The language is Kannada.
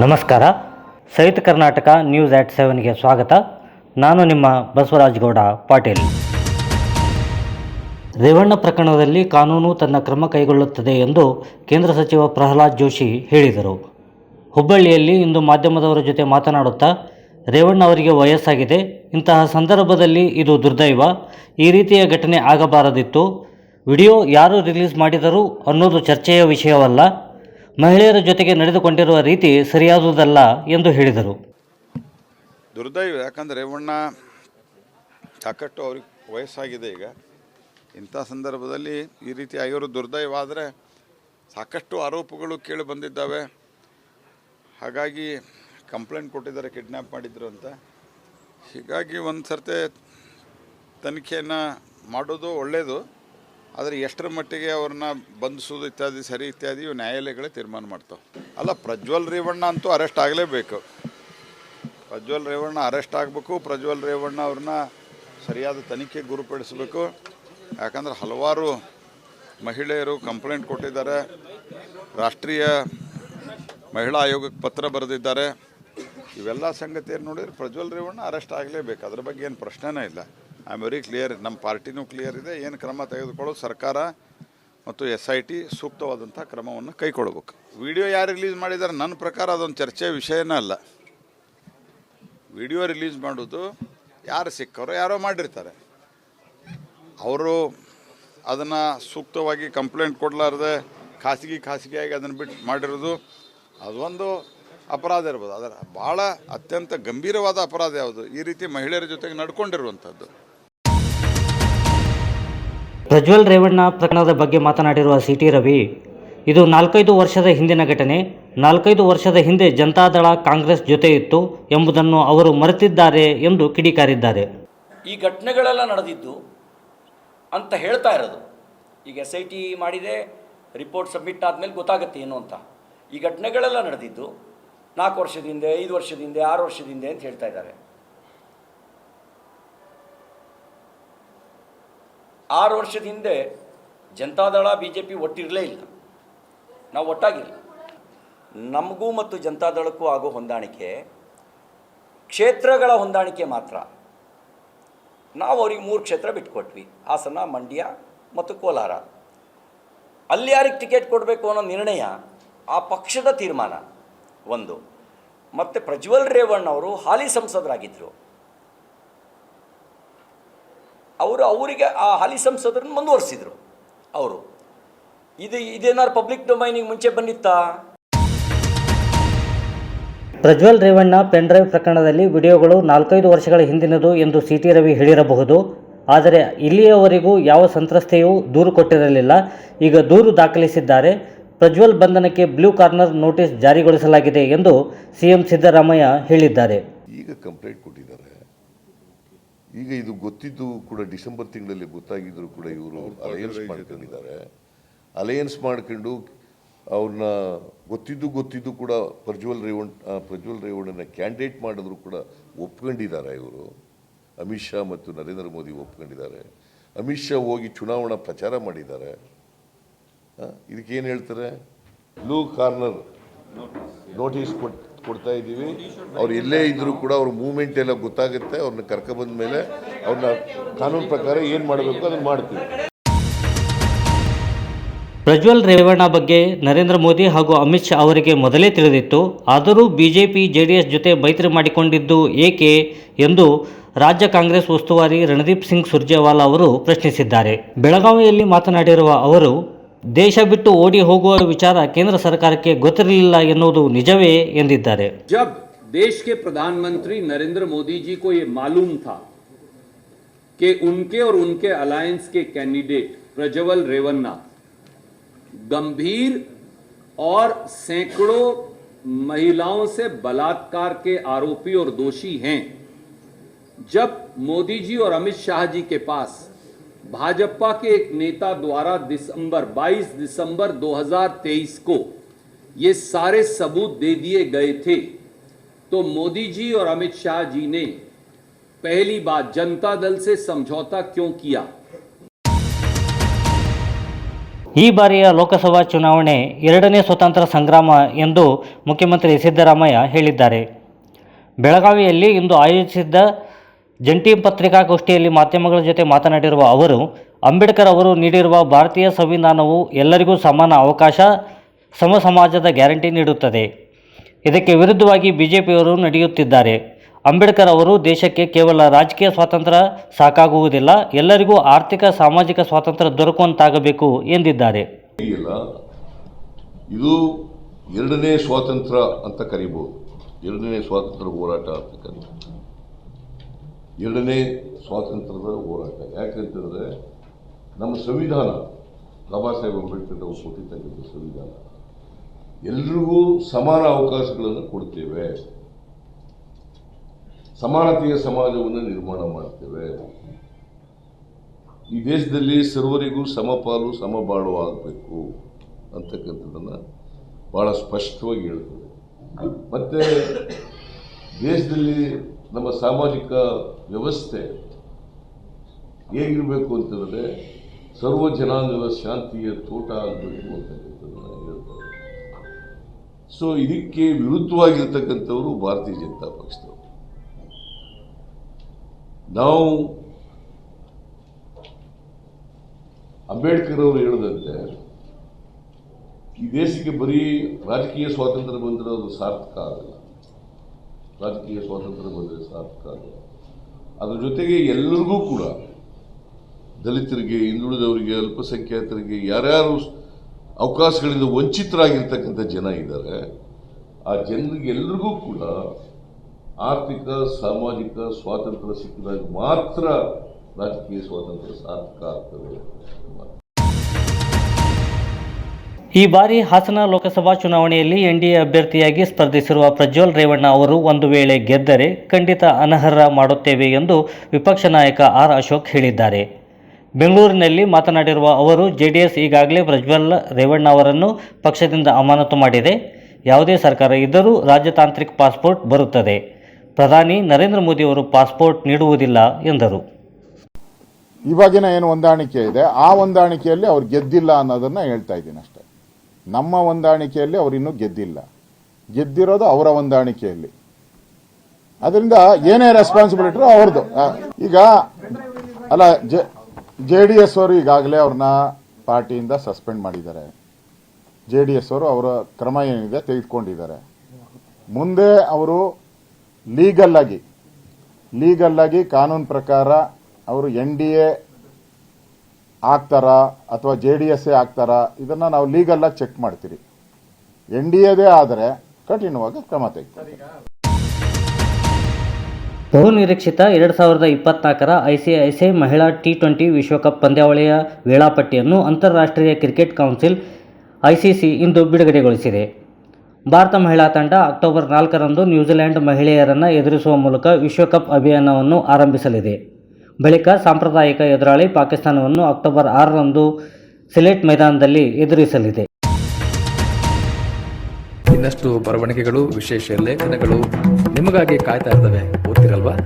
ನಮಸ್ಕಾರ. ಸಹಿತ ಕರ್ನಾಟಕ ನ್ಯೂಸ್ ಆಟ್ ಸೆವೆನ್ಗೆ ಸ್ವಾಗತ. ನಾನು ನಿಮ್ಮ ಬಸವರಾಜ್ ಗೌಡ ಪಾಟೀಲ್. ರೇವಣ್ಣ ಪ್ರಕರಣದಲ್ಲಿ ಕಾನೂನು ತನ್ನ ಕ್ರಮ ಕೈಗೊಳ್ಳುತ್ತದೆ ಎಂದು ಕೇಂದ್ರ ಸಚಿವ ಪ್ರಹ್ಲಾದ್ ಜೋಶಿ ಹೇಳಿದರು. ಹುಬ್ಬಳ್ಳಿಯಲ್ಲಿ ಇಂದು ಮಾಧ್ಯಮದವರ ಜೊತೆ ಮಾತನಾಡುತ್ತಾ, ರೇವಣ್ಣ ಅವರಿಗೆ ವಯಸ್ಸಾಗಿದೆ. ಇಂತಹ ಸಂದರ್ಭದಲ್ಲಿ ಇದು ದುರ್ದೈವ. ಈ ರೀತಿಯ ಘಟನೆ ಆಗಬಾರದಿತ್ತು. ವಿಡಿಯೋ ಯಾರು ರಿಲೀಸ್ ಮಾಡಿದರು ಅನ್ನೋದು ಚರ್ಚೆಯ ವಿಷಯವಲ್ಲ. ಮಹಿಳೆಯರ ಜೊತೆಗೆ ನಡೆದುಕೊಂಡಿರುವ ರೀತಿ ಸರಿಯಾದುದಲ್ಲ ಎಂದು ಹೇಳಿದರು. ದುರ್ದೈವ, ಯಾಕಂದರೆ ರೇವಣ್ಣ ಸಾಕಷ್ಟು ಅವ್ರಿಗೆ ವಯಸ್ಸಾಗಿದೆ ಈಗ. ಇಂಥ ಸಂದರ್ಭದಲ್ಲಿ ಈ ರೀತಿ ಆಗಿರೋ ದುರ್ದೈವ ಆದರೆ ಸಾಕಷ್ಟು ಆರೋಪಗಳು ಕೇಳಿ ಬಂದಿದ್ದಾವೆ. ಹಾಗಾಗಿ ಕಂಪ್ಲೇಂಟ್ ಕೊಟ್ಟಿದ್ದಾರೆ ಕಿಡ್ನ್ಯಾಪ್ ಮಾಡಿದ್ರು ಅಂತ. ಹೀಗಾಗಿ ಒಂದು ಸರ್ತಿ ತನಿಖೆಯನ್ನು ಮಾಡೋದು ಒಳ್ಳೆಯದು ಆದರೆ ಎಷ್ಟರ ಮಟ್ಟಿಗೆ ಅವ್ರನ್ನ ಬಂಧಿಸೋದು ಇತ್ಯಾದಿ, ಸರಿ ಇತ್ಯಾದಿ ಇವು ನ್ಯಾಯಾಲಯಗಳೇ ತೀರ್ಮಾನ ಮಾಡ್ತಾವೆ. ಅಲ್ಲ, ಪ್ರಜ್ವಲ್ ರೇವಣ್ಣ ಅಂತೂ ಅರೆಸ್ಟ್ ಆಗಲೇಬೇಕು. ಪ್ರಜ್ವಲ್ ರೇವಣ್ಣ ಅರೆಸ್ಟ್ ಆಗಬೇಕು, ಪ್ರಜ್ವಲ್ ರೇವಣ್ಣ ಅವ್ರನ್ನ ಸರಿಯಾದ ತನಿಖೆ ಗುರುಪಡಿಸಬೇಕು. ಯಾಕಂದ್ರೆ ಹಲವಾರು ಮಹಿಳೆಯರು ಕಂಪ್ಲೇಂಟ್ ಕೊಟ್ಟಿದ್ದಾರೆ. ರಾಷ್ಟ್ರೀಯ ಮಹಿಳಾ ಆಯೋಗಕ್ಕೆ ಪತ್ರ ಬರೆದಿದ್ದಾರೆ. ಇವೆಲ್ಲ ಸಂಗತಿಯನ್ನು ನೋಡಿದರೆ ಪ್ರಜ್ವಲ್ ರೇವಣ್ಣ ಅರೆಸ್ಟ್ ಆಗಲೇಬೇಕು. ಅದ್ರ ಬಗ್ಗೆ ಏನು ಪ್ರಶ್ನೆನೇ ಇಲ್ಲ. ಐ ಆಮ್ ವೆರಿ ಕ್ಲಿಯರ್ ನಮ್ಮ ಪಾರ್ಟಿನೂ ಕ್ಲಿಯರ್ ಇದೆ. ಏನು ಕ್ರಮ ತೆಗೆದುಕೊಳ್ಳೋ ಸರ್ಕಾರ ಮತ್ತು ಎಸ್ ಐ ಟಿ ಸೂಕ್ತವಾದಂಥ ಕ್ರಮವನ್ನು ಕೈಗೊಳ್ಬೇಕು ವಿಡಿಯೋ ಯಾರು ರಿಲೀಸ್ ಮಾಡಿದ್ದಾರೆ ನನ್ನ ಪ್ರಕಾರ ಅದೊಂದು ಚರ್ಚೆ ವಿಷಯನೇ ಅಲ್ಲ. ವಿಡಿಯೋ ರಿಲೀಸ್ ಮಾಡೋದು ಯಾರು ಸಿಕ್ಕವರು ಯಾರೋ ಮಾಡಿರ್ತಾರೆ. ಅವರು ಅದನ್ನು ಸೂಕ್ತವಾಗಿ ಕಂಪ್ಲೇಂಟ್ ಕೊಡಲಾರ್ದೆ ಖಾಸಗಿ ಖಾಸಗಿಯಾಗಿ ಅದನ್ನು ಬಿಟ್ಟು ಮಾಡಿರೋದು ಅದೊಂದು ಅಪರಾಧ ಇರ್ಬೋದು. ಅದರ ಭಾಳ ಅತ್ಯಂತ ಗಂಭೀರವಾದ ಅಪರಾಧ ಯಾವುದು? ಈ ರೀತಿ ಮಹಿಳೆಯರ ಜೊತೆಗೆ ನಡ್ಕೊಂಡಿರುವಂಥದ್ದು ಪ್ರಜ್ವಲ್ ರೇವಣ್ಣ ಪ್ರಕರಣದ ಬಗ್ಗೆ ಮಾತನಾಡಿರುವ ಸಿ ಟಿ ರವಿ, ಇದು ನಾಲ್ಕೈದು ವರ್ಷದ ಹಿಂದಿನ ಘಟನೆ, ನಾಲ್ಕೈದು ವರ್ಷದ ಹಿಂದೆ ಜನತಾದಳ ಕಾಂಗ್ರೆಸ್ ಜೊತೆ ಇತ್ತು ಎಂಬುದನ್ನು ಅವರು ಮರೆತಿದ್ದಾರೆ ಎಂದು ಕಿಡಿಕಾರಿದ್ದಾರೆ. ಈ ಘಟನೆಗಳೆಲ್ಲ ನಡೆದಿದ್ದು ಅಂತ ಹೇಳ್ತಾ ಇರೋದು. ಈಗ ಎಸ್ ಐ ಟಿ ಮಾಡಿದೆ, ರಿಪೋರ್ಟ್ ಸಬ್ಮಿಟ್ ಆದಮೇಲೆ ಗೊತ್ತಾಗುತ್ತೆ ಏನು ಅಂತ. ಈ ಘಟನೆಗಳೆಲ್ಲ ನಡೆದಿದ್ದು ನಾಲ್ಕು ವರ್ಷದಿಂದ ಐದು ವರ್ಷದಿಂದ ಆರು ವರ್ಷದಿಂದ ಅಂತ ಹೇಳ್ತಾ ಇದ್ದಾರೆ. ಆರು ವರ್ಷದ ಹಿಂದೆ ಜನತಾದಳ ಬಿ ಜೆ ಪಿ ಒಟ್ಟಿರಲೇ ಇಲ್ಲ. ನಾವು ಒಟ್ಟಾಗಿಲ್ಲ. ನಮಗೂ ಮತ್ತು ಜನತಾದಳಕ್ಕೂ ಆಗೋ ಹೊಂದಾಣಿಕೆ ಕ್ಷೇತ್ರಗಳ ಹೊಂದಾಣಿಕೆ ಮಾತ್ರ. ನಾವು ಅವ್ರಿಗೆ ಮೂರು ಕ್ಷೇತ್ರ ಬಿಟ್ಕೊಟ್ವಿ. ಹಾಸನ, ಮಂಡ್ಯ ಮತ್ತು ಕೋಲಾರ. ಅಲ್ಲಿ ಯಾರಿಗೆ ಟಿಕೆಟ್ ಕೊಡಬೇಕು ಅನ್ನೋ ನಿರ್ಣಯ ಆ ಪಕ್ಷದ ತೀರ್ಮಾನ. ಒಂದು. ಮತ್ತು ಪ್ರಜ್ವಲ್ ರೇವಣ್ಣ ಅವರು ಹಾಲಿ ಸಂಸದರಾಗಿದ್ದರು ಅವರು ಅವರಿಗೆ ಆ ಹಾಲಿ ಸಂಸದರನ್ನು ಮುಂದುವರಿಸಿದರು ಅವರು. ಇದು ಇದೇನಾದ್ರು ಪಬ್ಲಿಕ್ ಡೊಮೈನಿಗೆ ಮುಂಚೆ ಬಂದಿತ್ತಾ? ಪ್ರಜ್ವಲ್ ರೇವಣ್ಣ ಪೆನ್ಡ್ರೈವ್ ಪ್ರಕರಣದಲ್ಲಿ ವಿಡಿಯೋಗಳು ನಾಲ್ಕೈದು ವರ್ಷಗಳ ಹಿಂದಿನದು ಎಂದು ಸಿ ಟಿ ರವಿ ಹೇಳಿರಬಹುದು. ಆದರೆ ಇಲ್ಲಿಯವರೆಗೂ ಯಾವ ಸಂತ್ರಸ್ತೆಯೂ ದೂರು ಕೊಟ್ಟಿರಲಿಲ್ಲ. ಈಗ ದೂರು ದಾಖಲಿಸಿದ್ದಾರೆ. ಪ್ರಜ್ವಲ್ ಬಂಧನಕ್ಕೆ ಬ್ಲೂ ಕಾರ್ನರ್ ನೋಟಿಸ್ ಜಾರಿಗೊಳಿಸಲಾಗಿದೆ ಎಂದು ಸಿಎಂ ಸಿದ್ದರಾಮಯ್ಯ ಹೇಳಿದ್ದಾರೆ. ಈಗ ಕಂಪ್ಲೇಂಟ್ ಕೊಟ್ಟಿದ್ದಾರೆ. ಈಗ ಇದು ಗೊತ್ತಿದ್ದು ಕೂಡ ಡಿಸೆಂಬರ್ ತಿಂಗಳಲ್ಲಿ ಗೊತ್ತಾಗಿದ್ರು ಕೂಡ ಇವರು ಅಲಯನ್ಸ್ ಮಾಡ್ಕೊಂಡಿದ್ದಾರೆ. ಅಲಯನ್ಸ್ ಮಾಡ್ಕೊಂಡು ಅವ್ರನ್ನ ಗೊತ್ತಿದ್ದು ಗೊತ್ತಿದ್ದು ಕೂಡ ಪ್ರಜ್ವಲ್ ರೇವಣ್ ಪ್ರಜ್ವಲ್ ರೇವಣ್ಣನ ಕ್ಯಾಂಡಿಡೇಟ್ ಮಾಡಿದ್ರು ಕೂಡ ಒಪ್ಕೊಂಡಿದ್ದಾರೆ ಇವರು. ಅಮಿತ್ ಶಾ ಮತ್ತು ನರೇಂದ್ರ ಮೋದಿ ಒಪ್ಕೊಂಡಿದ್ದಾರೆ. ಅಮಿತ್ ಶಾ ಹೋಗಿ ಚುನಾವಣಾ ಪ್ರಚಾರ ಮಾಡಿದ್ದಾರೆ. ಇದಕ್ಕೇನು ಹೇಳ್ತಾರೆ? ಬ್ಲೂ ಕಾರ್ನರ್ ನೋಟಿಸ್ ಕೊಟ್ ಕೊಡ್ತಾ ಇದ್ದೀವಿ. ಅವ್ರು ಎಲ್ಲೇ ಇದ್ದರೂ ಕೂಡ ಅವ್ರ ಮೂವ್ಮೆಂಟ್ ಎಲ್ಲ ಗೊತ್ತಾಗುತ್ತೆ. ಅವ್ರನ್ನ ಕರ್ಕೊಬಂದ ಮೇಲೆ ಅವ್ರನ್ನ ಕಾನೂನು ಪ್ರಕಾರ ಏನು ಮಾಡಬೇಕು ಅದನ್ನು ಮಾಡ್ತೀವಿ. ಪ್ರಜ್ವಲ್ ರೇವಣ್ಣ ಬಗ್ಗೆ ನರೇಂದ್ರ ಮೋದಿ ಹಾಗೂ ಅಮಿತ್ ಶಾ ಅವರಿಗೆ ಮೊದಲೇ ತಿಳಿದಿತ್ತು. ಆದರೂ ಬಿಜೆಪಿ, ಜೆಡಿಎಸ್ ಜೊತೆ ಮೈತ್ರಿ ಮಾಡಿಕೊಂಡಿದ್ದು ಏಕೆ ಎಂದು ರಾಜ್ಯ ಕಾಂಗ್ರೆಸ್ ಉಸ್ತುವಾರಿ ರಣದೀಪ್ ಸಿಂಗ್ ಸುರ್ಜೇವಾಲಾ ಅವರು ಪ್ರಶ್ನಿಸಿದ್ದಾರೆ. ಬೆಳಗಾವಿಯಲ್ಲಿ ಮಾತನಾಡಿರುವ ಅವರು ದೇಶ ಬಿಟ್ಟು ಓಡಿ ಹೋಗುವ ವಿಚಾರ ಕೇಂದ್ರ ಸರ್ಕಾರಕ್ಕೆ ಗೊತ್ತಿರಲಿಲ್ಲ ಎನ್ನುವುದು ನಿಜವೇ ಎಂದಿದ್ದಾರೆ जब देश के प्रधानमंत्री नरेंद्र मोदी जी को ये मालूम था कि उनके और उनके अलायंस के कैंडिडेट प्रज्वल रेवन्ना गंभीर और सैकड़ों महिलाओं से बलात्कार के आरोपी और दोषी हैं जब मोदी जी और अमित शाह जी के पास भाजपा के एक नेता द्वारा दिसंबर 22 दिसंबर 2023 को ये सारे सबूत दे दिए गए थे तो मोदी जी और अमित शाह जी ने पहली बात जनता दल से समझौता क्यों किया ಈ ಬಾರಿಯ ಲೋಕಸಭಾ ಚುನಾವಣೆ ಎರಡನೇ ಸ್ವತಂತ್ರ ಸಂಗ್ರಾಮ ಎಂದು ಮುಖ್ಯಮಂತ್ರಿ ಸಿದ್ದರಾಮಯ್ಯ ಹೇಳಿದ್ದಾರೆ ಬೆಳಗಾವಿಯಲ್ಲಿ ಇಂದು ಆಯೋಜಿಸಿದ್ದ ಜಂಟಿ ಪತ್ರಿಕಾಗೋಷ್ಠಿಯಲ್ಲಿ ಮಾಧ್ಯಮಗಳ ಜೊತೆ ಮಾತನಾಡಿರುವ ಅವರು, ಅಂಬೇಡ್ಕರ್ ಅವರು ನೀಡಿರುವ ಭಾರತೀಯ ಸಂವಿಧಾನವು ಎಲ್ಲರಿಗೂ ಸಮಾನ ಅವಕಾಶ ಸಮ ಸಮಾಜದ ಗ್ಯಾರಂಟಿ ನೀಡುತ್ತದೆ. ಇದಕ್ಕೆ ವಿರುದ್ಧವಾಗಿ ಬಿಜೆಪಿಯವರು ನಡೆಯುತ್ತಿದ್ದಾರೆ. ಅಂಬೇಡ್ಕರ್ ಅವರು ದೇಶಕ್ಕೆ ಕೇವಲ ರಾಜಕೀಯ ಸ್ವಾತಂತ್ರ್ಯ ಸಾಕಾಗುವುದಿಲ್ಲ, ಎಲ್ಲರಿಗೂ ಆರ್ಥಿಕ, ಸಾಮಾಜಿಕ ಸ್ವಾತಂತ್ರ್ಯ ದೊರಕುವಂತಾಗಬೇಕು ಎಂದಿದ್ದಾರೆ. ಇದು ಎರಡನೇ ಸ್ವಾತಂತ್ರ್ಯ ಅಂತ ಕರಿಬಹುದು ಎರಡನೇ ಸ್ವಾತಂತ್ರ್ಯ ಹೋರಾಟ ಅಂತ ಎರಡನೇ ಸ್ವಾತಂತ್ರ್ಯದ ಹೋರಾಟ. ಯಾಕಂತಂದರೆ ನಮ್ಮ ಸಂವಿಧಾನ, ಬಾಬಾ ಸಾಹೇಬ್ ಅಂಬೇಡ್ಕರ್ ಅವರು ಕೊಟ್ಟಿರ್ತಕ್ಕಂಥ ಸಂವಿಧಾನ. ಎಲ್ರಿಗೂ ಸಮಾನ ಅವಕಾಶಗಳನ್ನು ಕೊಡ್ತೇವೆ. ಸಮಾನತೆಯ ಸಮಾಜವನ್ನು ನಿರ್ಮಾಣ ಮಾಡ್ತೇವೆ. ಈ ದೇಶದಲ್ಲಿ ಸರ್ವರಿಗೂ ಸಮಪಾಲು, ಸಮಬಾಳು ಆಗಬೇಕು ಅಂತಕ್ಕಂಥದ್ದನ್ನು ಭಾಳ ಸ್ಪಷ್ಟವಾಗಿ ಹೇಳ್ತದೆ. ಮತ್ತು, ದೇಶದಲ್ಲಿ ನಮ್ಮ ಸಾಮಾಜಿಕ ವ್ಯವಸ್ಥೆ ಹೇಗಿರಬೇಕು ಅಂತಂದರೆ ಸರ್ವ ಜನಾಂಗದ ಶಾಂತಿಯ ತೋಟ ಆಗಬೇಕು ಅಂತಕ್ಕಂಥದ್ದನ್ನು ಸೊ ಇದಕ್ಕೆ ವಿರುದ್ಧವಾಗಿರ್ತಕ್ಕಂಥವರು ಭಾರತೀಯ ಜನತಾ ಪಕ್ಷದವರು. ನಾವು ಅಂಬೇಡ್ಕರ್ ಅವರು ಹೇಳಿದಂತೆ, ಈ ದೇಶಕ್ಕೆ ಬರೀ ರಾಜಕೀಯ ಸ್ವಾತಂತ್ರ್ಯ ಬಂದರೆ ಅದು ಸಾರ್ಥಕ ಆಗಲ್ಲ. ರಾಜಕೀಯ ಸ್ವಾತಂತ್ರ್ಯ ಬಂದರೆ ಸಾರ್ಥಕ ಅದ್ರ ಜೊತೆಗೆ ಎಲ್ಲರಿಗೂ ಕೂಡ ದಲಿತರಿಗೆ, ಹಿಂದುಳಿದವರಿಗೆ, ಅಲ್ಪಸಂಖ್ಯಾತರಿಗೆ, ಯಾರ್ಯಾರು ಅವಕಾಶಗಳಿಂದ ವಂಚಿತರಾಗಿರ್ತಕ್ಕಂಥ ಜನ ಇದ್ದಾರೆ, ಆ ಜನರಿಗೆ ಎಲ್ರಿಗೂ ಕೂಡ ಆರ್ಥಿಕ, ಸಾಮಾಜಿಕ ಸ್ವಾತಂತ್ರ್ಯ ಸಿಕ್ಕಿದಾಗ ಮಾತ್ರ ರಾಜಕೀಯ ಸ್ವಾತಂತ್ರ್ಯ ಸಾರ್ಥಕ ಆಗ್ತದೆ ಈ ಬಾರಿ ಹಾಸನ ಲೋಕಸಭಾ ಚುನಾವಣೆಯಲ್ಲಿ ಎನ್ಡಿಎ ಅಭ್ಯರ್ಥಿಯಾಗಿ ಸ್ಪರ್ಧಿಸಿರುವ ಪ್ರಜ್ವಲ್ ರೇವಣ್ಣ ಅವರು ಒಂದು ವೇಳೆ ಗೆದ್ದರೆ ಖಂಡಿತ ಅನರ್ಹ ಮಾಡುತ್ತೇವೆ ಎಂದು ವಿಪಕ್ಷ ನಾಯಕ ಆರ್ ಅಶೋಕ್ ಹೇಳಿದ್ದಾರೆ. ಬೆಂಗಳೂರಿನಲ್ಲಿ ಮಾತನಾಡಿರುವ ಅವರು, ಜೆಡಿಎಸ್ ಈಗಾಗಲೇ ಪ್ರಜ್ವಲ್ ರೇವಣ್ಣ ಅವರನ್ನು ಪಕ್ಷದಿಂದ ಅಮಾನತು ಮಾಡಿದೆ. ಯಾವುದೇ ಸರ್ಕಾರ ಇದ್ದರೂ ರಾಜತಾಂತ್ರಿಕ ಪಾಸ್ಪೋರ್ಟ್ ಬರುತ್ತದೆ. ಪ್ರಧಾನಿ ನರೇಂದ್ರ ಮೋದಿ ಅವರು ಪಾಸ್ಪೋರ್ಟ್ ನೀಡುವುದಿಲ್ಲ ಎಂದರು. ಇವಾಗಿನ ಏನು ಹೊಂದಾಣಿಕೆ ಇದೆ, ಆ ಹೊಂದಾಣಿಕೆಯಲ್ಲಿ ಅವ್ರು ಗೆದ್ದಿಲ್ಲ ಅನ್ನೋದನ್ನ ಹೇಳ್ತಾ ಇದ್ದೀನಿ ಅಷ್ಟೇ. ನಮ್ಮ ಹೊಂದಾಣಿಕೆಯಲ್ಲಿ ಅವರಿನ್ನೂ ಗೆದ್ದಿಲ್ಲ. ಗೆದ್ದಿರೋದು ಅವರ ಹೊಂದಾಣಿಕೆಯಲ್ಲಿ. ಅದರಿಂದ ಏನೇ ರೆಸ್ಪಾನ್ಸಿಬಿಲಿಟಿ ಅವ್ರದ್ದು. ಈಗ, ಅಲ್ಲ ಜೆ ಡಿ ಎಸ್ ಅವರು ಈಗಾಗಲೇ ಅವ್ರನ್ನ ಪಾರ್ಟಿಯಿಂದ ಸಸ್ಪೆಂಡ್ ಮಾಡಿದ್ದಾರೆ. ಜೆ ಡಿ ಎಸ್ ಅವರು ಅವರ ಕ್ರಮ ಏನಿದೆ ತೆಗೆದುಕೊಂಡಿದ್ದಾರೆ. ಮುಂದೆ ಅವರು ಲೀಗಲ್ ಆಗಿ ಲೀಗಲ್ ಆಗಿ ಕಾನೂನು ಪ್ರಕಾರ ಅವರು ಎನ್ ಡಿ ಎ ಆಗ್ತಾರಾ ಅಥವಾ ಜೆ ಡಿ ಎಸ್ ಆಗ್ತಾರಾ, ಇದನ್ನ ನಾವು ಲೀಗಲ್ ಆಗಿ ಚೆಕ್ ಮಾಡ್ತೀರಿ. ಎನ್ ಡಿ ಎದೇ ಆದರೆ ಕಠಿಣವಾಗಿ ಕ್ರಮ ತೆಗೆದುತೀವಿ ಬಹುನಿರೀಕ್ಷಿತ ಎರಡು ಸಾವಿರದ ಇಪ್ಪತ್ನಾಲ್ಕರ ಐಸಿಐಸಿಐ ಮಹಿಳಾ ಟಿ ಟ್ವೆಂಟಿ ವಿಶ್ವಕಪ್ ಪಂದ್ಯಾವಳಿಯ ವೇಳಾಪಟ್ಟಿಯನ್ನು ಅಂತಾರಾಷ್ಟ್ರೀಯ ಕ್ರಿಕೆಟ್ ಕೌನ್ಸಿಲ್ ಐಸಿಸಿ ಇಂದು ಬಿಡುಗಡೆಗೊಳಿಸಿದೆ. ಭಾರತ ಮಹಿಳಾ ತಂಡ ಅಕ್ಟೋಬರ್ ನಾಲ್ಕರಂದು ನ್ಯೂಜಿಲೆಂಡ್ ಮಹಿಳೆಯರನ್ನು ಎದುರಿಸುವ ಮೂಲಕ ವಿಶ್ವಕಪ್ ಅಭಿಯಾನವನ್ನು ಆರಂಭಿಸಲಿದೆ. ಬಳಿಕ ಸಾಂಪ್ರದಾಯಿಕ ಎದುರಾಳಿ ಪಾಕಿಸ್ತಾನವನ್ನು ಅಕ್ಟೋಬರ್ ಆರರಂದು ಸಿಲೆಟ್ ಮೈದಾನದಲ್ಲಿ ಎದುರಿಸಲಿದೆ. ಇನ್ನಷ್ಟು ಬರವಣಿಗೆಗಳು, ವಿಶೇಷ ಲೇಖನಗಳು ನಿಮಗಾಗಿ ಕಾಯ್ತಾ ಇರ್ತವೆ. ಓದ್ತಿರಲ್ವಾ?